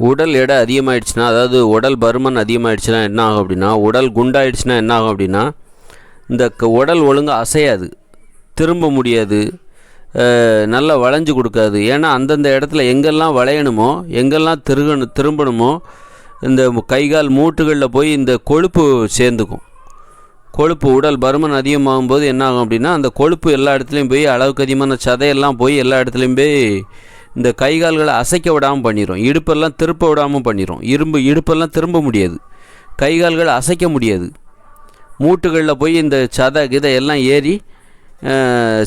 உடல் எடை அதிகமாகிடுச்சுன்னா அதாவது உடல் பருமன் அதிகமாகிடுச்சுன்னா என்ன ஆகும் அப்படின்னா உடல் குண்டாயிடுச்சுன்னா என்ன ஆகும் அப்படின்னா இந்த க- உடல் ஒழுங்காக அசையாது திரும்ப முடியாது நல்லா வளைஞ்சு கொடுக்காது. ஏன்னா அந்தந்த இடத்துல எங்கெல்லாம் வளையணுமோ எங்கெல்லாம் திருகணும் திரும்பணுமோ இந்த கை கால் மூட்டுகளில் போய் இந்த கொழுப்பு சேர்ந்துக்கும். கொழுப்பு உடல் பருமன் அதிகமாகும் போது என்ன ஆகும் அப்படின்னா அந்த கொழுப்பு எல்லா இடத்துலையும் போய் அளவுக்கு அதிகமான சதையெல்லாம் போய் எல்லா இடத்துலையும் போய் இந்த கை கால்களை அசைக்க விடாமல் பண்ணிடும் இடுப்பெல்லாம் திருப்ப விடாமல் பண்ணிடும் இரும்பு இடுப்பெல்லாம் திரும்ப முடியாது. கை கால்களை அசைக்க முடியாது. மூட்டுகளில் போய் இந்த சதை கிதை எல்லாம் ஏறி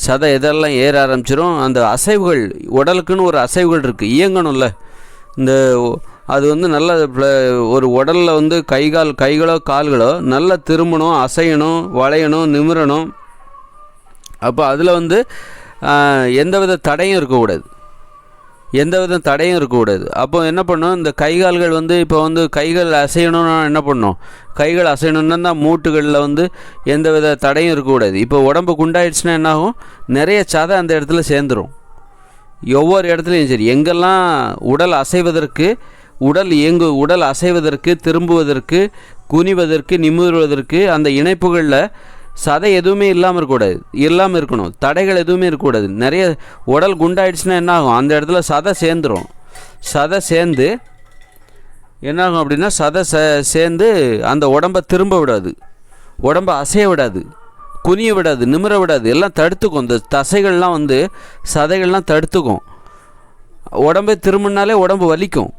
சதை இதெல்லாம் ஏற ஆரம்பிச்சிடும் அந்த அசைவுகள் உடலுக்குன்னு ஒரு அசைவுகள் இருக்குது இயங்கணும்ல. இந்த அது வந்து நல்ல ப்ள- ஒரு உடலில் வந்து கை கால் கைகளோ கால்களோ நல்லா திரும்பணும் அசையணும் வளையணும் நிமிரணும். அப்போ அதில் வந்து எந்தவித தடையும் இருக்கக்கூடாது. எந்த வித தடையும் இருக்கக்கூடாது. அப்போ என்ன பண்ணும்? இந்த கை கால்கள் வந்து இப்போ வந்து கைகள் அசையணும்னா என்ன பண்ணும்? கைகள் அசையணும்னா தான் மூட்டுகளில் வந்து எந்த வித தடையும் இருக்கக்கூடாது. இப்போ உடம்பு குண்டாயிடுச்சுன்னா என்னாகும்? நிறைய சதை அந்த இடத்துல சேர்ந்துரும். ஒவ்வொரு இடத்துலையும் சரி. எங்கெல்லாம் உடல் அசைவதற்கு உடல் இயங்கு உடல் அசைவதற்கு திரும்புவதற்கு குனிவதற்கு நிமிர்வதற்கு அந்த இணைப்புகளில் சதை எதுவுமே இல்லாமல் இருக்கக்கூடாது இல்லாமல் இருக்கணும். தடைகள் எதுவுமே இருக்கக்கூடாது நிறைய உடல் குண்டாயிடுச்சுன்னா என்ன ஆகும்? அந்த இடத்துல சதை சேர்ந்துரும். சதை சேர்ந்து என்னாகும் அப்படின்னா சதை சே சேர்ந்து அந்த உடம்பை திரும்ப விடாது. உடம்பை அசைய விடாது. குனிய விடாது. நிமிர விடாது. எல்லாம் தடுத்துக்கும். இந்த தசைகள்லாம் வந்து சதைகள்லாம் தடுத்துக்கும். உடம்பை திரும்பினாலே உடம்பு வலிக்கும்.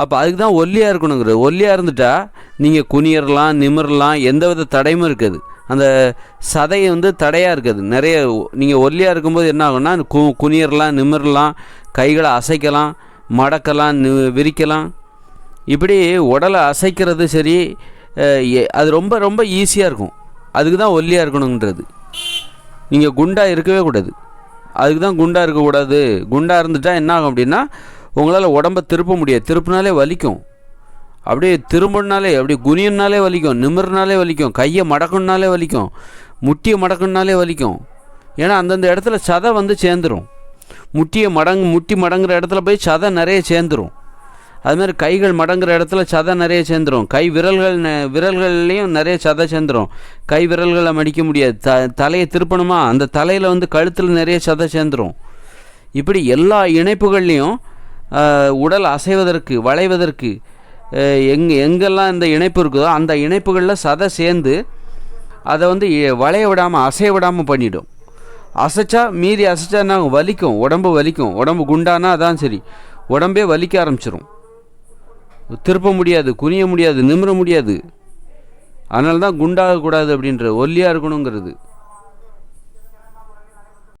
அப்போ அதுக்கு தான் ஒல்லியாக இருக்கணுங்கிறது. ஒல்லியாக இருந்துட்டால் நீங்கள் குனியறலாம் நிமிரலாம் எந்தவித தடையும் இருக்காது. அந்த சதை வந்து தடையாக இருக்காது. நிறைய நீங்கள் ஒல்லியாக இருக்கும்போது என்ன ஆகும்னா கு குனியறலாம் நிமிரலாம் கைகளை அசைக்கலாம் மடக்கலாம் நி விரிக்கலாம். இப்படி உடலை அசைக்கிறது சரி அது ரொம்ப ரொம்ப ஈஸியாக இருக்கும். அதுக்கு தான் ஒல்லியாக இருக்கணுங்கிறது. நீங்கள் குண்டாக இருக்கவே கூடாது. அதுக்கு தான் குண்டாக இருக்கக்கூடாது. குண்டாக இருந்துட்டா என்ன ஆகும் அப்படின்னா உங்களால் உடம்ப திருப்ப முடியாது. திருப்பினாலே வலிக்கும். அப்படியே திரும்பினாலே அப்படியே குனியன்னாலே வலிக்கும். நிமிர்னாலே வலிக்கும். கையை மடக்குன்னாலே வலிக்கும். முட்டியை மடக்குன்னாலே வலிக்கும். ஏன்னா அந்தந்த இடத்துல சதை வந்து சேர்ந்துரும். முட்டியை மடங்கு முட்டி மடங்குற இடத்துல போய் சதை நிறைய சேர்ந்துடும் அதுமாதிரி கைகள் மடங்குற இடத்துல சதை நிறைய சேர்ந்துரும். கை விரல்கள் விரல்கள்லேயும் நிறைய சதை சேர்ந்துரும். கை விரல்களை மடிக்க முடியாது. த தலையை திருப்பணுமா? அந்த தலையில் வந்து கழுத்தில் நிறைய சதை சேர்ந்துடும் இப்படி எல்லா இணைப்புகள்லேயும் உடல் அசைவதற்கு வளைவதற்கு எங் எங்கெல்லாம் இந்த இணைப்பு இருக்குதோ அந்த இணைப்புகளில் சதை சேர்ந்து அதை வந்து வளைய விடாமல் அசைய விடாமல் பண்ணிவிடும் அசைச்சா மீறி அசைச்சா நாங்கள் வலிக்கும். உடம்பு வலிக்கும். உடம்பு குண்டானா அதான் சரி. உடம்பே வலிக்க ஆரம்பிச்சிடும் திருப்ப முடியாது குனிய முடியாது நிமிர முடியாது. அதனால தான் குண்டாகக்கூடாது அப்படின்ற ஒல்லியாக இருக்கணுங்கிறது.